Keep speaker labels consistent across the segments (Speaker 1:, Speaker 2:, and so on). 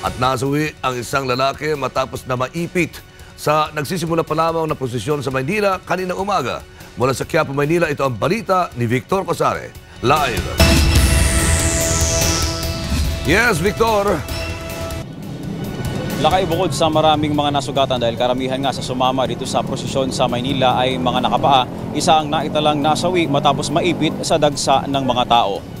Speaker 1: at nasuwi ang isang lalaki matapos na maipit sa nagsisimula pa lamang na posisyon sa Maynila kaninang umaga. Mula sa Quiapo, Maynila, ito ang balita ni Victor Cosare. Live. Yes, Victor.
Speaker 2: Lakay bukod sa maraming mga nasugatan dahil karamihan nga sa sumama dito sa prosesyon sa Maynila ay mga nakapaa, isa ang naitalang nasawi matapos maipit sa dagsa ng mga tao.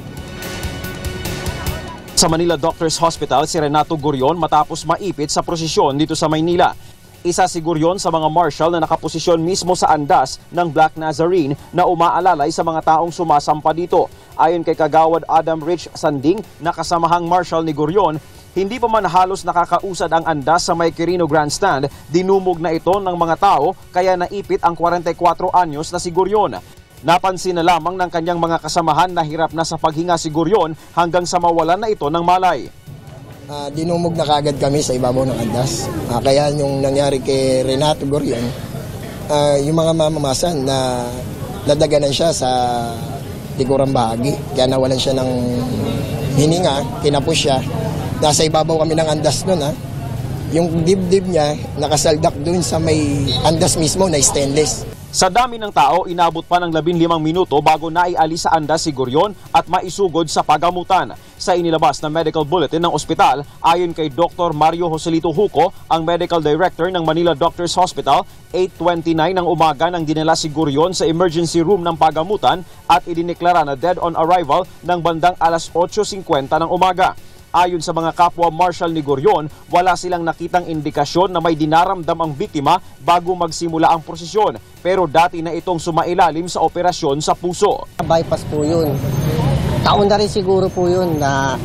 Speaker 2: Sa Manila Doctors Hospital, si Renato Gurion matapos maipit sa prosesyon dito sa Maynila. Isa si Gurion sa mga marshal na nakaposisyon mismo sa andas ng Black Nazarene na umaalalay sa mga taong sumasampa dito. Ayon kay Kagawad Adam Rich Sanding, nakasamahang marshal ni Gurion, hindi pa man halos nakakausad ang andas sa may Grandstand, dinumog na ito ng mga tao kaya naipit ang 44 anyos na si Gurion. Napansin na lamang ng kanyang mga kasamahan na hirap na sa paghinga si Gurion hanggang sa mawalan na ito ng malay.
Speaker 3: Ah, dinumog na kagad kami sa ibabaw ng andas. Ah, kaya yung nangyari kay Renato Gorion, ah, yung mga mamamasan na nadaganan siya sa likurang bahagi. Kaya nawalan siya ng hininga, kinapos siya. Nasa ibabaw kami ng andas nun ha. Yung dibdib niya nakasaldak dun sa may andas mismo na stainless.
Speaker 2: Sa dami ng tao, inabot pa ng 15 minuto bago naialis sa andas si Gurion at maisugod sa pagamutan. Sa inilabas na medical bulletin ng ospital, ayon kay Dr. Mario Joselito Huco, ang medical director ng Manila Doctors Hospital, 8.29 ng umaga nang dinala si Gurion sa emergency room ng pagamutan at idineklara na dead on arrival ng bandang alas 8.50 ng umaga. Ayon sa mga kapwa Marshal ni Gorion, wala silang nakitang indikasyon na may dinaramdam ang biktima bago magsimula ang prosesyon. Pero dati na itong sumailalim sa operasyon sa puso.
Speaker 4: Bypass po yun. Taon na rin siguro po yun na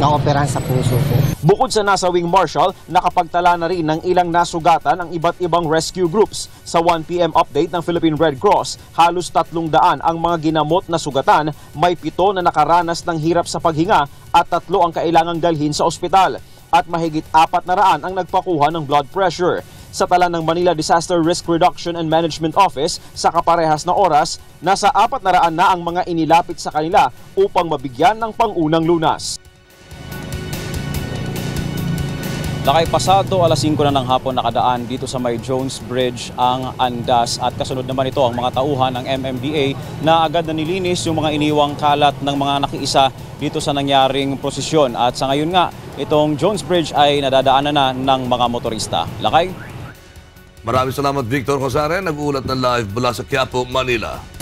Speaker 4: naoperahan sa puso po.
Speaker 2: Bukod sa nasawing Marshal, nakapagtala na rin ng ilang nasugatan ang iba't ibang rescue groups. Sa 1pm update ng Philippine Red Cross, halos tatlong daan ang mga ginamot na sugatan, may pito na nakaranas ng hirap sa paghinga at tatlo ang kailangang dalhin sa ospital. At mahigit apat na raan ang nagpakuha ng blood pressure. Sa tala ng Manila Disaster Risk Reduction and Management Office, sa kaparehas na oras, nasa apat na raan na ang mga inilapit sa kanila upang mabigyan ng pangunang lunas. Lakay pasado alas 5 na ng hapon nakadaan dito sa may Jones Bridge ang andas at kasunod naman ito ang mga tauhan ng MMDA na agad na nilinis yung mga iniwang kalat ng mga nakiisa dito sa nangyaring prosesyon at sa ngayon nga itong Jones Bridge ay nadadaanan na ng mga motorista. Lakay?
Speaker 1: Maraming salamat, Victor Cosare. Nag-uulat ng live mula sa Quiapo, Manila.